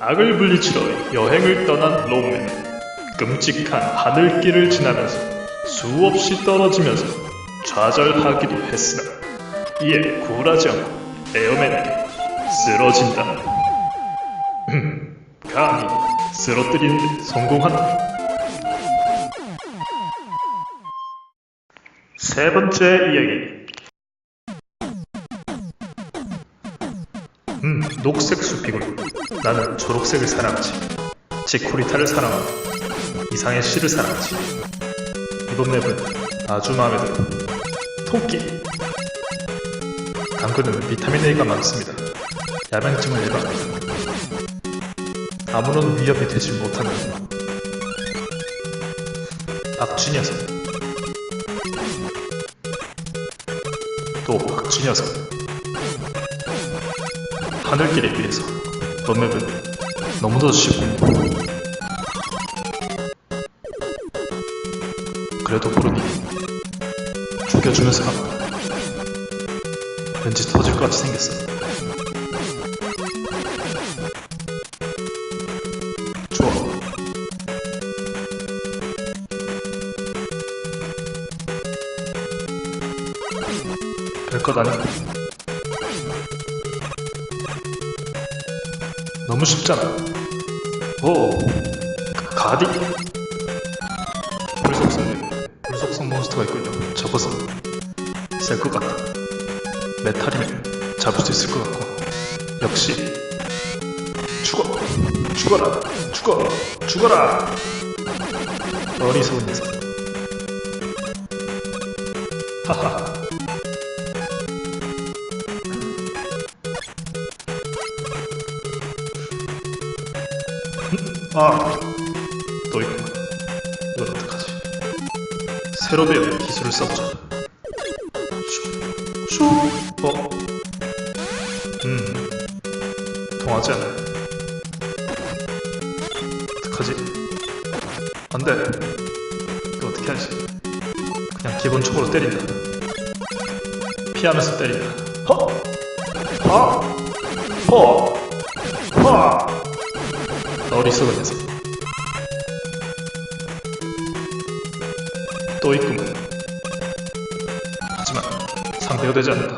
악을 물리치러 여행을 떠난 롬맨은 끔찍한 하늘길을 지나면서 수없이 떨어지면서 좌절하기도 했으나 이에 굴하지 않고 에어맨에게 쓰러진다. 음, 감히 쓰러뜨리는 데 성공한다. 세 번째 이야기. 음, 녹색 숲이군. 나는 초록색을 사랑하지. 지코리타를 사랑하고 이상의 씨를 사랑하지. 이번 맵은 아주 마음에 들어. 토끼. 당근은 비타민 A가 많습니다. 야맹증을 예방합니다. 아무런 위협이 되지 못하는 박쥐 녀석. 또 박쥐 녀석. 하늘길에 비해서. 런맵은 너무도 쉽고. 그래도 모르니 죽여주면서 가봐 왠지 터질 것 같이 생겼어. 좋아. 별것 아니야 쉽잖아. 오, 가디? 불속성, 불속성 몬스터가 있군요. 저것은 셀것 같다. 메탈이면 잡을 수 있을 것 같고. 역시, 죽어! 죽어라! 죽어! 죽어라! 어리석은 녀석. 하하. 새로 배운 기술을 써보자. 슈, 슈, 어? 음, 통하지 않네. 어떡하지? 안 돼. 이거 어떻게 하지? 그냥 기본적으로 때린다. 피하면서 때린다. 허! 하! 허! 하! 어리석은 녀석. 또 있구만. 하지만 상대가 되지 않는다.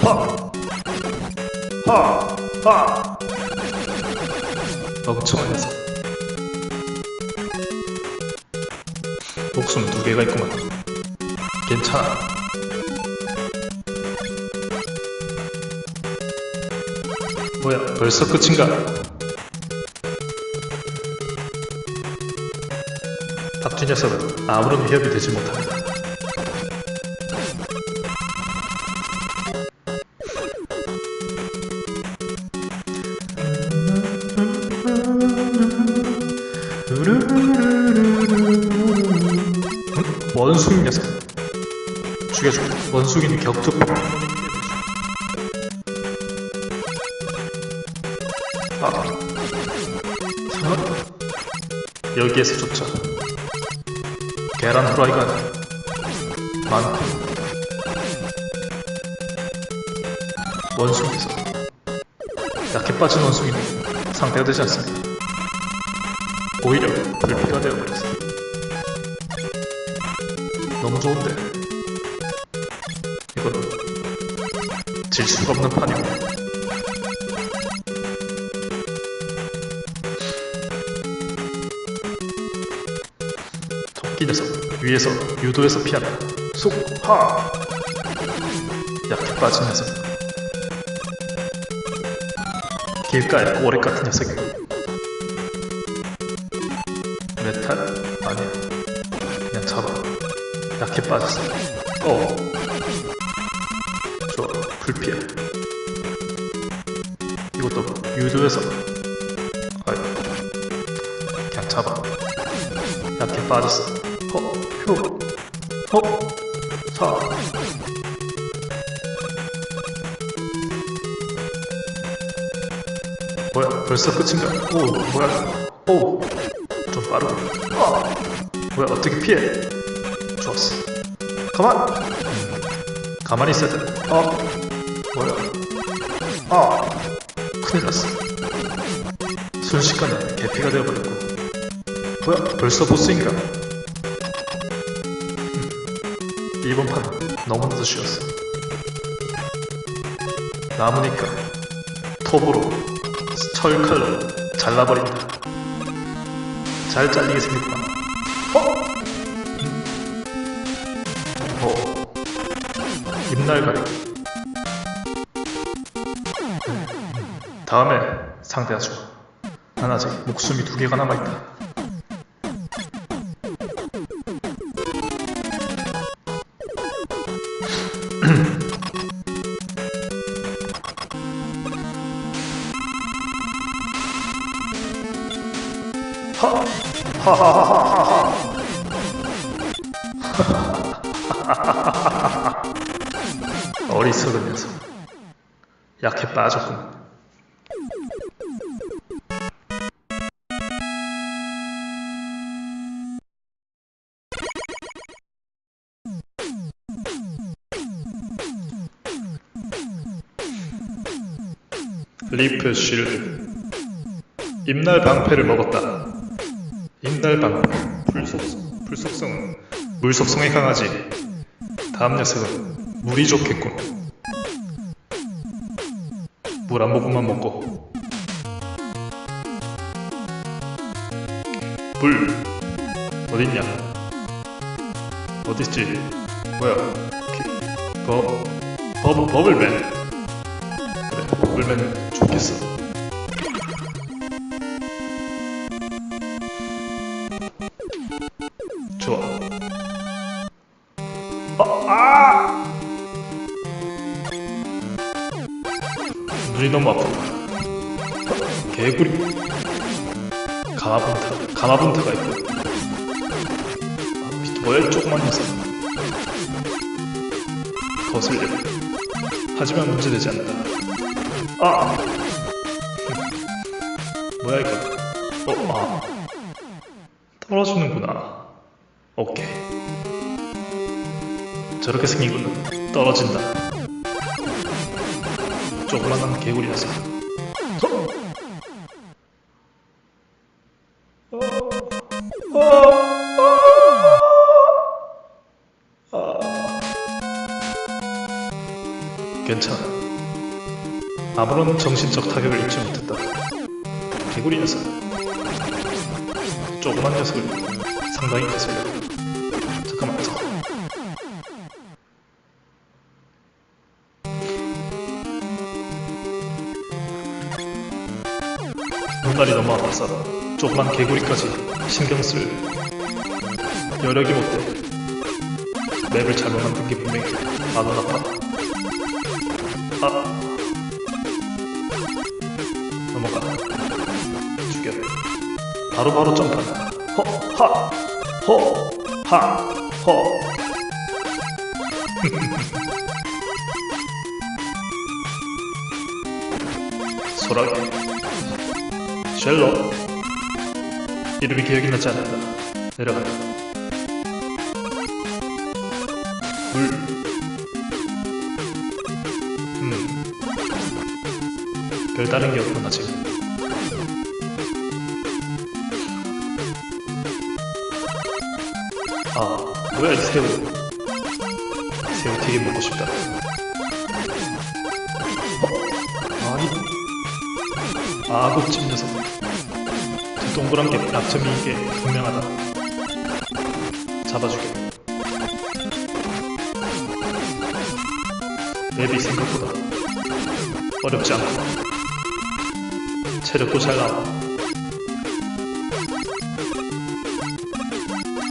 하! 하! 하! 멍청한 녀석. 목숨 두 개가 있구만. 괜찮아. 뭐야, 벌써 끝인가? 박쥐 녀석은 아무런 위협이 되지 못합니다. 음? 원숭이 녀석 죽여줘 원숭이는 격투 아 어? 여기에서 쫓아 계란 후라이가 많고 원숭이에서 약해 빠진 원숭이는 상대가 되지 않습니다. 오히려 불피가 되어버렸어. 너무 좋은데 이건 질 수가 없는 판이고 토끼 녀석 위에서 유도해서 피한다 속하 약해 빠진 녀석. 길가의 꼬리 같은 녀석이고 메탈? 아니야. 그냥 잡아. 약해 빠졌어. 어. 좋아 불피야 이것도 유도해서. 아이. 그냥 잡아. 약해 빠졌어. 허, 효, 허, 사 뭐야 벌써 끝인가? 오 뭐야? 오좀 빠르고 아 뭐야 어떻게 피해? 좋았어. 가만! 음, 가만히 있어야 돼. 어? 뭐야? 아 큰일 났어. 순식간에 개피가 되어버렸고. 뭐야 벌써 보스인가? 이번 판 너무나도 쉬웠어 남으니까 톱으로 철칼로 잘라버린다 잘 잘리게 생겼구나 어? 어 입날 가리기 다음에 상대하죠. 난 아직 목숨이 두 개가 남아있다. 어리석은 녀석. 약해 빠졌군. 리프 쉴드 입날 방패를 먹었다 방패 불속성 불속성은 물속성에 강하지. 다음 녀석은 물이 좋겠군. 물 한 모금만 먹고. 물 어딨냐? 어딨지? 뭐야? 기- 버, 버, 버블맨. 그래, 울면 좋겠어. 좋아. 어, 아! 눈이 너무 아프다. 개구리. 가마분타, 가마분타가 있고. 아, 비토의 조그만 녀석. 거슬려. 하지만 문제되지 않는다. 아! 뭐야 이거? 어, 아. 떨어지는구나. 저렇게 생긴 거는 떨어진다. 조그만한 어, 어. 괜찮아. 아무런 정신적 타격을 입지 못했다. 개구리 녀석. 조그만 녀석을 상당히 거슬려. 잠 눈알이 너무 아파서 조그만 개구리까지 신경 쓸 여력이 못 돼. 맵을 잘못 만든 게 분명히 마음 아파. 아. 넘어가. 죽여. 바로 바로 점프한다. 허, 하, 허, 하, 허. 소라게. 쉘로. 이름이 기억이 나지 않는다. 내려간다. 물. 음. 별다른 게 없구나 지금. 아, 뭐야 이 새우. 새우 튀김 먹고 싶다. 어? 아니, 아구찜 녀석. 저 동그란 게 약점이 이게 분명하다. 잡아주게. 맵이 생각보다 어렵지 않고 체력도 잘 나와.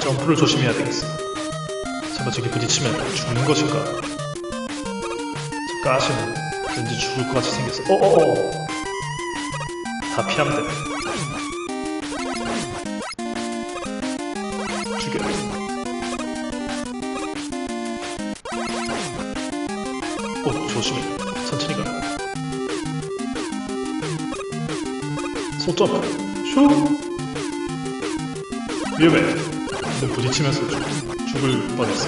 점프를 조심해야 되겠어. 저기 부딪히면 죽는 것인가? 저 가시는 왠지 죽을 것 같이 생겼어. 어어어! 다 피하면 돼. 어, 조심해. 천천히 가. 소점. 슈! 위험해. 근데 부딪히면서 죽, 죽을 뻔했어.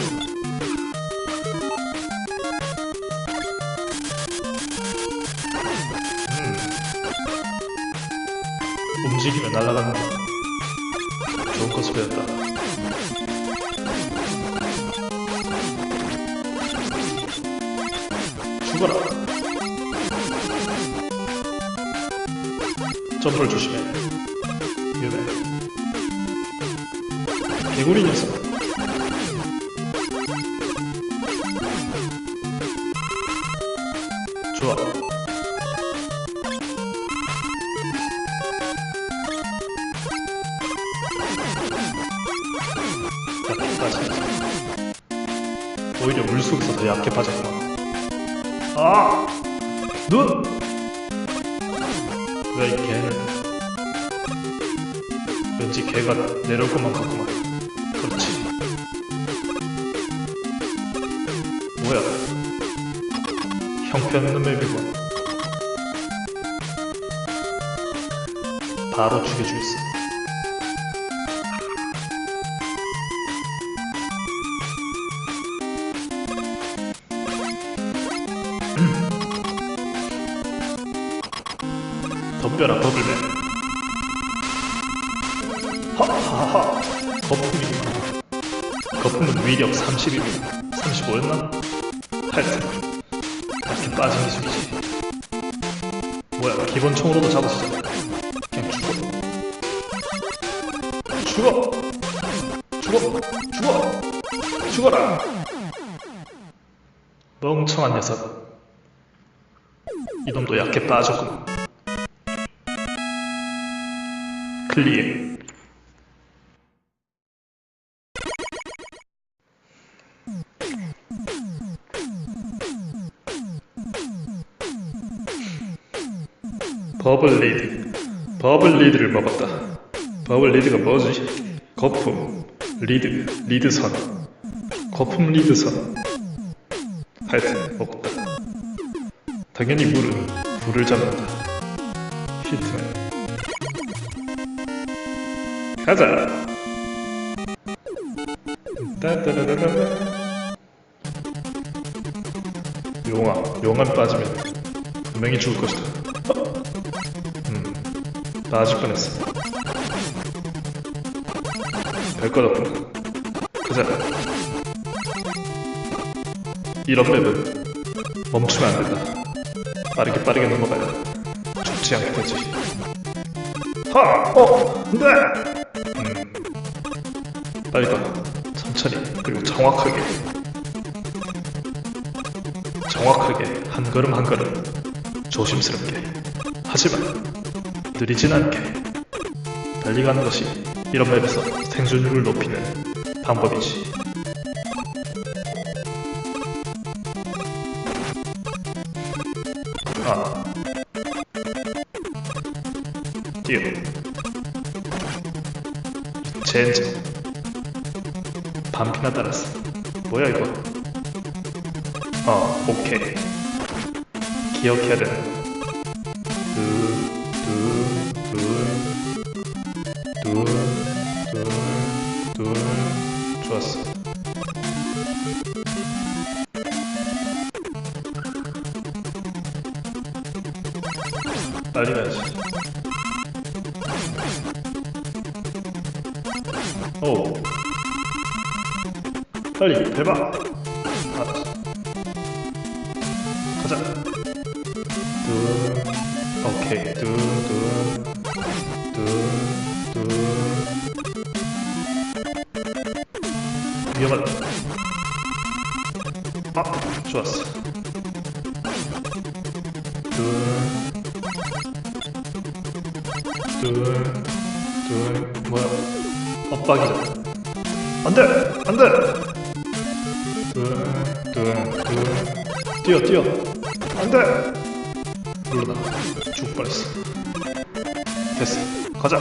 음. 움직이면 날아가는 거. 좋은 것을 배웠다. 죽어라. 점프를 조심해. 위험해. 개구리 녀석. 좋아. 약해 빠지지. 오히려 물속에서 더 약해 빠졌구 내려올 것만 같구만. 그렇지. 뭐야? 형편없는 맵이군. 바로 죽여주겠어. 덤벼라 버블맨 위력 30이구나 35였나? 하여튼 이렇게 빠진 기술이지. 뭐야 기본 총으로도 잡았어 그냥 죽어. 죽어! 죽어! 죽어! 죽어라! 멍청한 녀석. 이놈도 약해 빠졌구만 클리어 버블 리드. 버블 리드를 먹었다. 버블 리드가 뭐지? 거품. 리드. 리드선. 거품 리드선. 하여튼 먹었다. 당연히 물은 불을 잡는다. 히트맨 가자. 따따라라라. 용아, 용암 빠지면 분명히 죽을 것이다. 어? 음, 빠질 뻔했어. 별것 없구나. 가자. 이런 맵은 멈추면 안 된다. 빠르게 빠르게 넘어가야 죽지 않게 되지. 하! 어! 안 돼! 빨리 가. 천천히 그리고 정확하게 정확하게 한 걸음 한 걸음 조심스럽게 하지만 느리진 않게 달리 가는 것이 이런 맵에서 생존율을 높이는 방법이지 아 뛰어 젠장 반피나 따랐어. 뭐야 이거? 어, 오케이. 기억해야 되는. 빨리 가야지. 둘둘둘 뭐야 엇박이잖아 안돼 안돼 둘둘둘 뛰어 뛰어 안돼 물러나 죽을 뻔했어 됐어 가자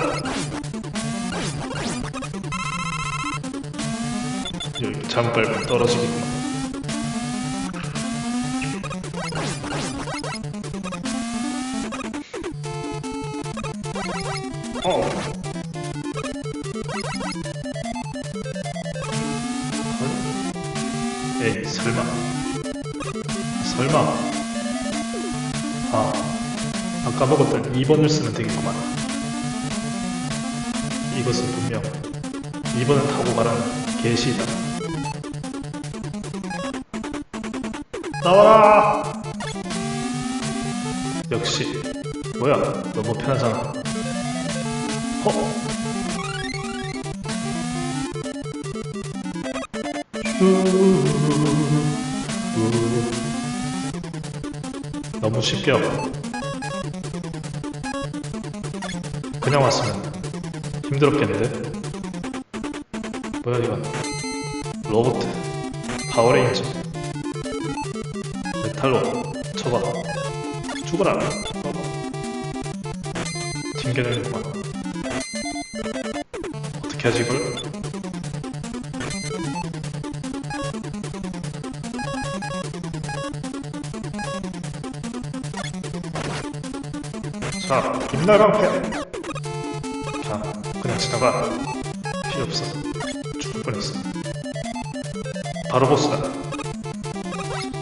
여기 잘못 밟으면 떨어지겠구만 에이 설마 설마 아 아까 먹었던 2번을 쓰면 되겠구만 이것은 분명 이번은 타고 말하는 개시다. 나와라! 역시 뭐야 너무 편하잖아. 허? 너무 쉽게 하고. 그냥 왔으면 힘들었겠는데? 뭐야 이건? 로봇. 파워레인저. 메탈로 쳐봐. 죽어라. 어. 튕겨내는구만 어떻게 하지 이걸 자, 김나방패. 자, 그냥 지나가. 필요 없어. 죽을 뻔했어. 바로 보스다.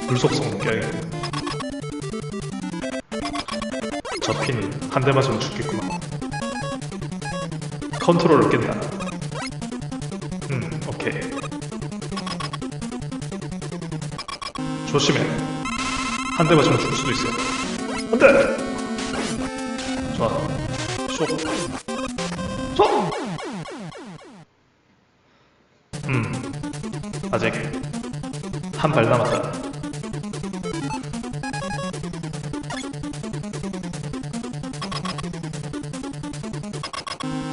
불속성 느껴야겠고. 저 피는 한대 맞으면 죽겠구만. 컨트롤을 깬다. 음, 오케이. 조심해. 한 대 맞으면 죽을 수도 있어. 안 돼! 쇼! 음. 아직 한 발 남았다.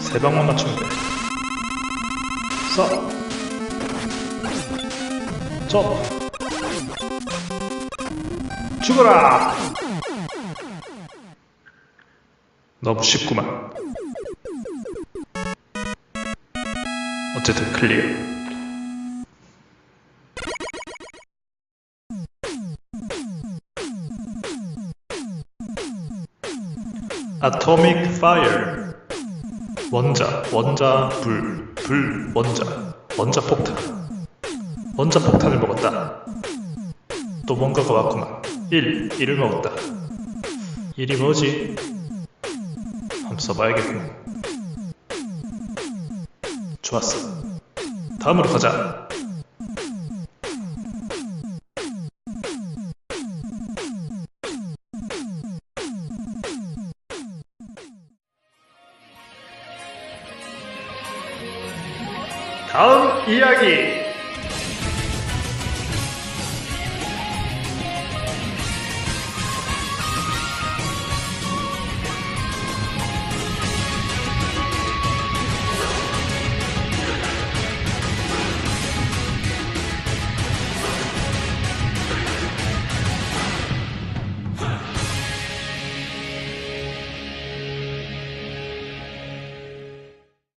세 방만 맞추면 돼. 써. 저. 죽어라! 너무 쉽구만. 어쨌든 클리어. 아토믹 파이어 원자 원자 불 불 원자. 원자 폭탄. 원자 폭탄을 먹었다. 또 뭔가가 왔구만. 1 1을 먹었다. 1이 뭐지 한번 써봐야겠군. 좋았어. 다음으로 가자. 다음 이야기.